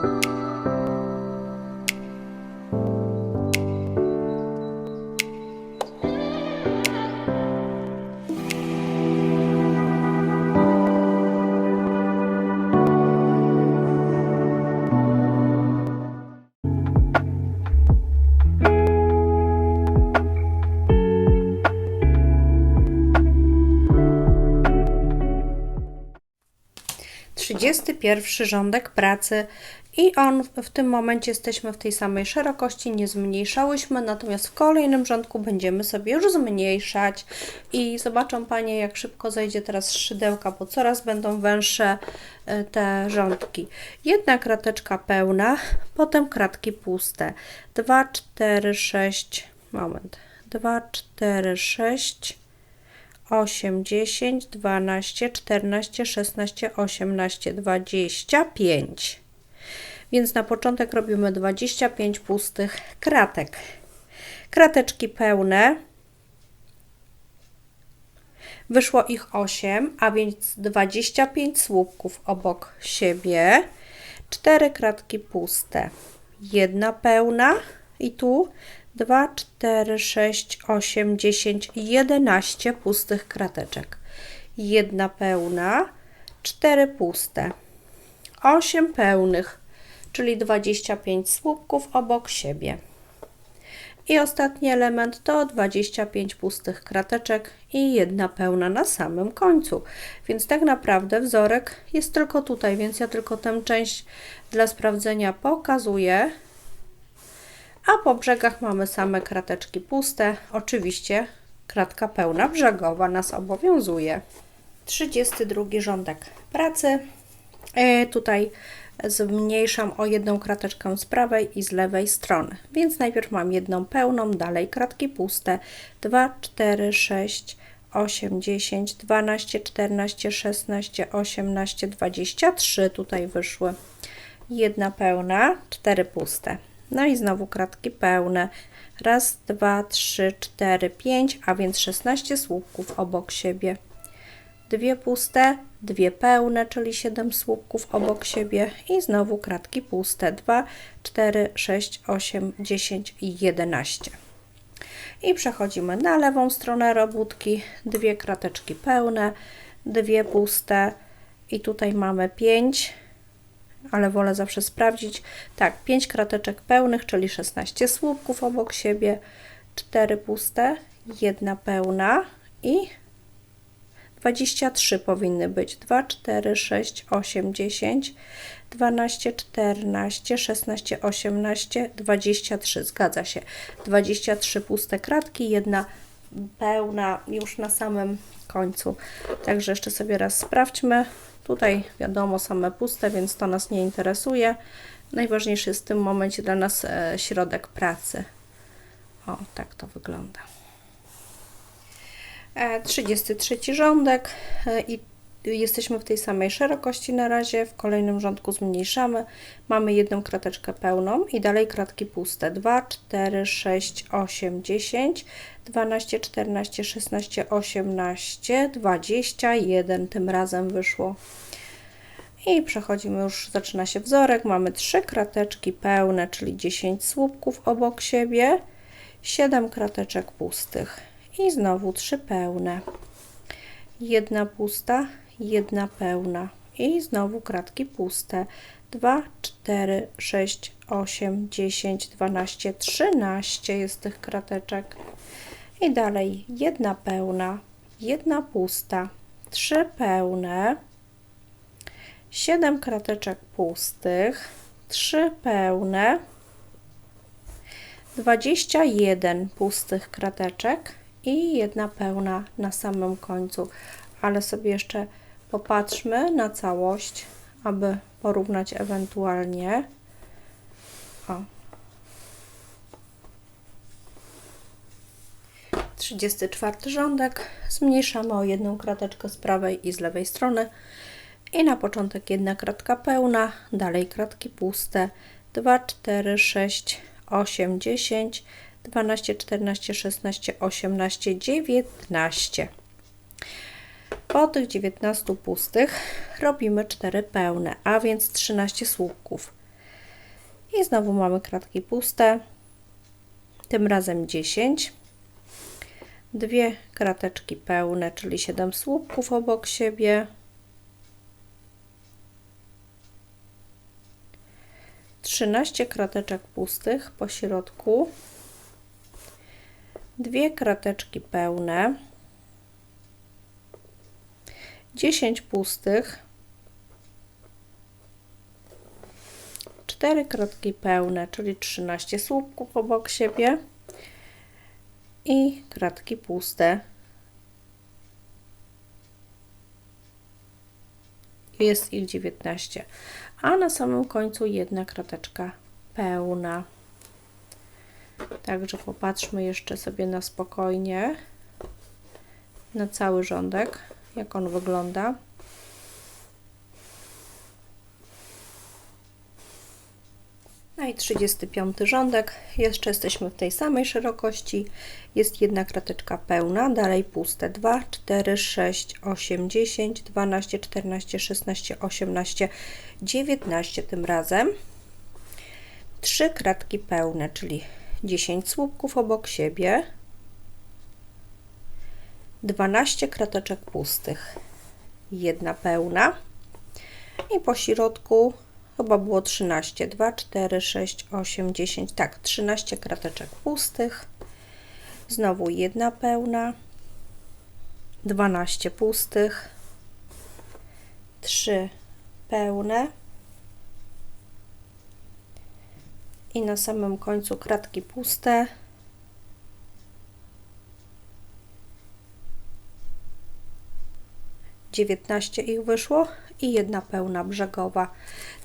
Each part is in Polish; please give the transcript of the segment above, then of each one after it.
Bye. 31 rządek pracy i on w tym momencie jesteśmy w tej samej szerokości, nie zmniejszałyśmy, natomiast w kolejnym rządku będziemy sobie już zmniejszać i zobaczą Panie, jak szybko zejdzie teraz szydełka, bo coraz będą węższe e, te rządki. Jedna krateczka pełna, potem kratki puste. 2, 4, 6, moment, 2, 4, 6, 8, 10, 12, 14, 16, 18, 25. Więc na początek robimy 25 pustych kratek. Krateczki pełne. Wyszło ich 8, a więc 25 słupków obok siebie. 4 kratki puste. Jedna pełna i tu 2, 4, 6, 8, 10, 11 pustych krateczek. Jedna pełna, 4 puste. 8 pełnych, czyli 25 słupków obok siebie. I ostatni element to 25 pustych krateczek i jedna pełna na samym końcu. Więc tak naprawdę wzorek jest tylko tutaj, więc ja tylko tę część dla sprawdzenia pokazuję. A po brzegach mamy same krateczki puste. Oczywiście kratka pełna brzegowa nas obowiązuje. 32 rządek pracy. E, tutaj zmniejszam o jedną krateczkę z prawej i z lewej strony. Więc najpierw mam jedną pełną, dalej kratki puste. 2, 4, 6, 8, 10, 12, 14, 16, 18, 23 tutaj wyszły. Jedna pełna, cztery puste. No i znowu kratki pełne. Raz, dwa, trzy, cztery, pięć, a więc 16 słupków obok siebie. Dwie puste, dwie pełne, czyli 7 słupków obok siebie. I znowu kratki puste. 2, 4, 6, 8, 10 i 11. I przechodzimy na lewą stronę robótki, dwie krateczki pełne, dwie puste. I tutaj mamy 5, ale wolę zawsze sprawdzić. Tak, 5 krateczek pełnych, czyli 16 słupków obok siebie, 4 puste, jedna pełna i 23 powinny być. 2, 4, 6, 8, 10, 12, 14, 16, 18, 23. Zgadza się. 23 puste kratki, jedna pełna już na samym końcu. Także jeszcze sobie raz sprawdźmy. Tutaj wiadomo same puste, więc to nas nie interesuje. Najważniejszy jest w tym momencie dla nas e, środek pracy. O, tak to wygląda. E, 33 rządek e, i jesteśmy w tej samej szerokości na razie. W kolejnym rządku zmniejszamy. Mamy jedną krateczkę pełną i dalej kratki puste. 2, 4, 6, 8, 10, 12, 14, 16, 18, 21 tym razem wyszło. I przechodzimy już, zaczyna się wzorek. Mamy trzy krateczki pełne, czyli 10 słupków obok siebie, 7 krateczek pustych i znowu trzy pełne. Jedna pusta, jedna pełna i znowu kratki puste. 2, 4, 6, 8, 10, 12, 13 jest tych krateczek. I dalej jedna pełna, jedna pusta, trzy pełne, 7 krateczek pustych, 3 pełne, 21 pustych krateczek i jedna pełna na samym końcu. Ale sobie jeszcze popatrzmy na całość, aby porównać ewentualnie. O. 34 rządek. Zmniejszamy o jedną krateczkę z prawej i z lewej strony. I na początek jedna kratka pełna, dalej kratki puste. 2, 4, 6, 8, 10, 12, 14, 16, 18, 19. Po tych 19 pustych robimy 4 pełne, a więc 13 słupków. I znowu mamy kratki puste. Tym razem 10. Dwie krateczki pełne, czyli 7 słupków obok siebie. 13 krateczek pustych po środku, dwie krateczki pełne, 10 pustych, 4 kratki pełne, czyli 13 słupków obok siebie i kratki puste. Jest ich 19 a na samym końcu jedna krateczka pełna. Także popatrzmy jeszcze sobie na spokojnie na cały rządek, jak on wygląda. No i 35 rządek. Jeszcze jesteśmy w tej samej szerokości. Jest jedna krateczka pełna, dalej puste. 2, 4, 6, 8, 10, 12, 14, 16, 18, 19 tym razem. Trzy kratki pełne, czyli 10 słupków obok siebie. 12 krateczek pustych. Jedna pełna. I po środku chyba było 13, 2, 4, 6, 8, 10, tak, 13 krateczek pustych, znowu jedna pełna, 12 pustych, 3 pełne. I na samym końcu kratki puste, 19 ich wyszło i jedna pełna brzegowa.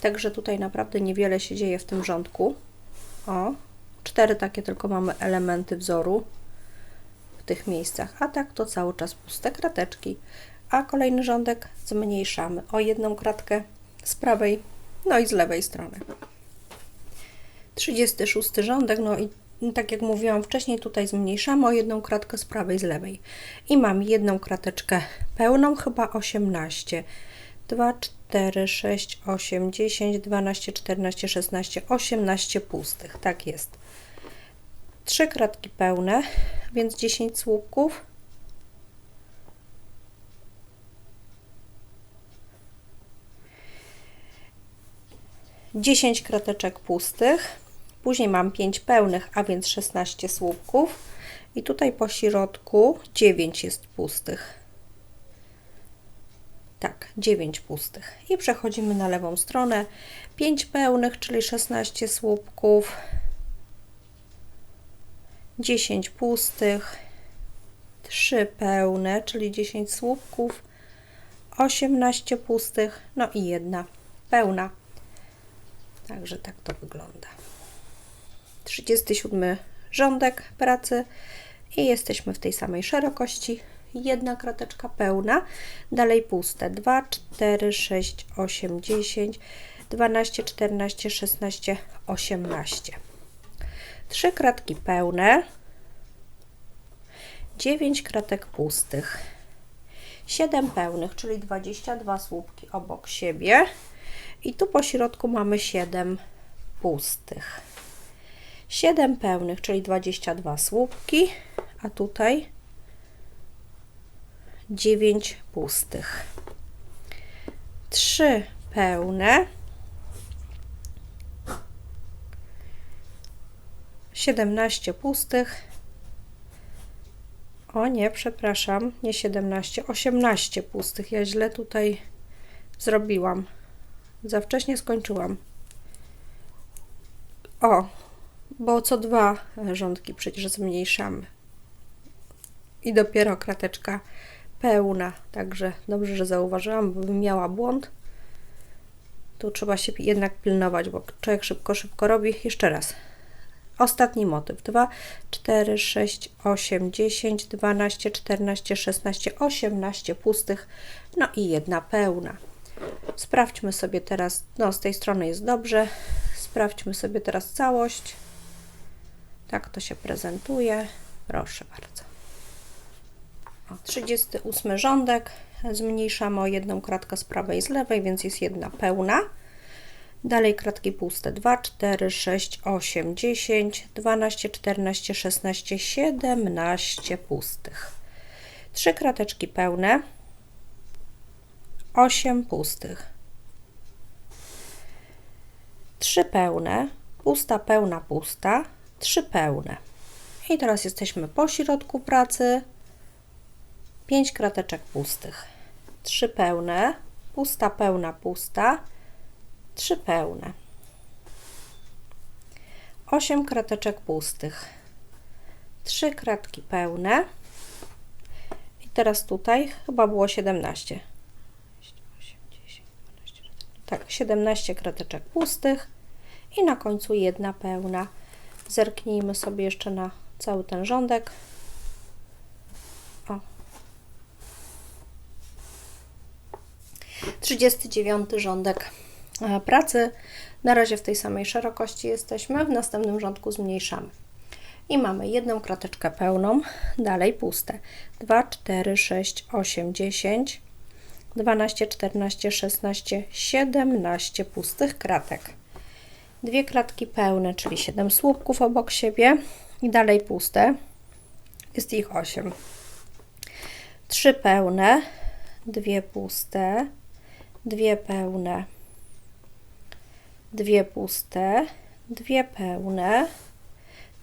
Także tutaj naprawdę niewiele się dzieje w tym rządku. O, cztery takie tylko mamy elementy wzoru w tych miejscach, a tak to cały czas puste krateczki. A kolejny rządek zmniejszamy o jedną kratkę z prawej, no i z lewej strony. 36 rządek, no i tak jak mówiłam wcześniej, tutaj zmniejszamy o jedną kratkę z prawej, z lewej. I mam jedną krateczkę pełną, chyba 18. 2, 4, 6, 8, 10, 12, 14, 16, 18 pustych. Tak jest. Trzy kratki pełne, więc 10 słupków. Dziesięć krateczek pustych Później mam 5 pełnych, a więc 16 słupków. I tutaj po środku 9 jest pustych. Tak, 9 pustych. I przechodzimy na lewą stronę. 5 pełnych, czyli 16 słupków. 10 pustych. 3 pełne, czyli 10 słupków. 18 pustych, no i jedna pełna. Także tak to wygląda. 37 rządek pracy i jesteśmy w tej samej szerokości. Jedna krateczka pełna, dalej puste 2, 4, 6, 8, 10, 12, 14, 16, 18. Trzy kratki pełne, 9 kratek pustych, 7 pełnych, czyli 22 słupki obok siebie i tu po środku mamy 7 pustych. 7 pełnych, czyli 22 słupki, a tutaj 9 pustych. 3 pełne, 17 pustych. O nie, przepraszam, nie 17, 18 pustych. Ja źle tutaj zrobiłam. Za wcześnie skończyłam. O, bo co dwa rządki przecież zmniejszamy. I dopiero krateczka pełna, także dobrze, że zauważyłam, bo bym miała błąd. Tu trzeba się jednak pilnować, bo człowiek szybko, szybko robi. Jeszcze raz. Ostatni motyw. 2, 4, 6, 8, 10, 12, 14, 16, 18 pustych, no i jedna pełna. Sprawdźmy sobie teraz, no z tej strony jest dobrze. Sprawdźmy sobie teraz całość. Tak to się prezentuje. Proszę bardzo. O, 38 rządek. Zmniejszamy o jedną kratkę z prawej i z lewej, więc jest jedna pełna. Dalej kratki puste 2, 4, 6, 8, 10, 12, 14, 16, 17 pustych. Trzy krateczki pełne, 8 pustych. Trzy pełne, pusta, pełna, pusta, trzy pełne. I teraz jesteśmy po środku pracy. 5 krateczek pustych. 3 pełne, pusta, pełna, pusta, 3 pełne. 8 krateczek pustych. 3 kratki pełne. I teraz tutaj chyba było 17. 8, 10, 12, tak, 17 krateczek pustych i na końcu jedna pełna. Zerknijmy sobie jeszcze na cały ten rządek. O. 39 rządek e, pracy. Na razie w tej samej szerokości jesteśmy, w następnym rządku zmniejszamy. I mamy jedną krateczkę pełną, dalej puste. 2, 4, 6, 8, 10, 12, 14, 16, 17 pustych kratek. Dwie kratki pełne, czyli 7 słupków obok siebie i dalej puste. Jest ich 8. Trzy pełne, dwie puste, dwie pełne, dwie puste, dwie pełne,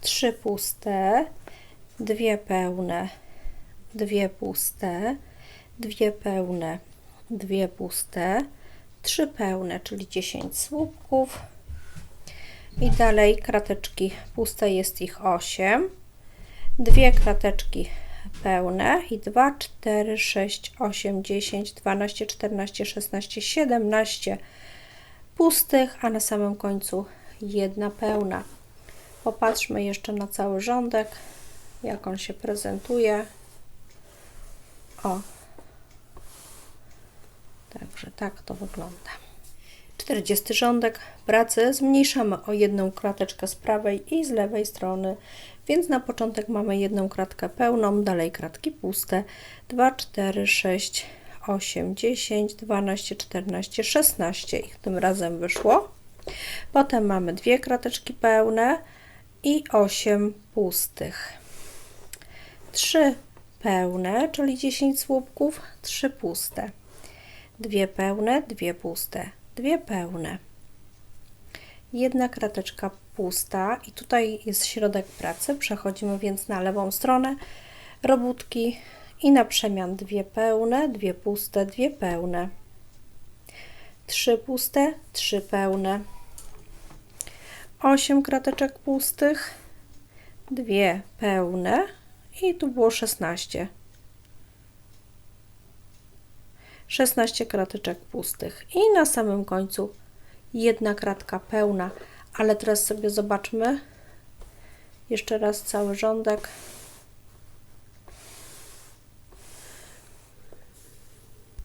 trzy puste, dwie pełne, dwie puste, dwie pełne, dwie puste, trzy pełne, czyli 10 słupków. I dalej krateczki puste jest ich 8. Dwie krateczki pełne i 2, 4, 6, 8, 10, 12, 14, 16, 17 pustych, a na samym końcu jedna pełna. Popatrzmy jeszcze na cały rządek, jak on się prezentuje. O, także tak to wygląda. 40 rządek pracy zmniejszamy o jedną krateczkę z prawej i z lewej strony, więc na początek mamy jedną kratkę pełną, dalej kratki puste, 2, 4, 6, 8, 10, 12, 14, 16 ich tym razem wyszło. Potem mamy dwie krateczki pełne i 8 pustych. 3 pełne, czyli 10 słupków, 3 puste. Dwie pełne, dwie puste dwie pełne, jedna krateczka pusta i tutaj jest środek pracy. Przechodzimy więc na lewą stronę. Robótki i na przemian dwie pełne, dwie puste, dwie pełne, trzy puste, trzy pełne, osiem krateczek pustych, dwie pełne. I tu było 16. 16 krateczek pustych. I na samym końcu jedna kratka pełna, ale teraz sobie zobaczmy jeszcze raz cały rządek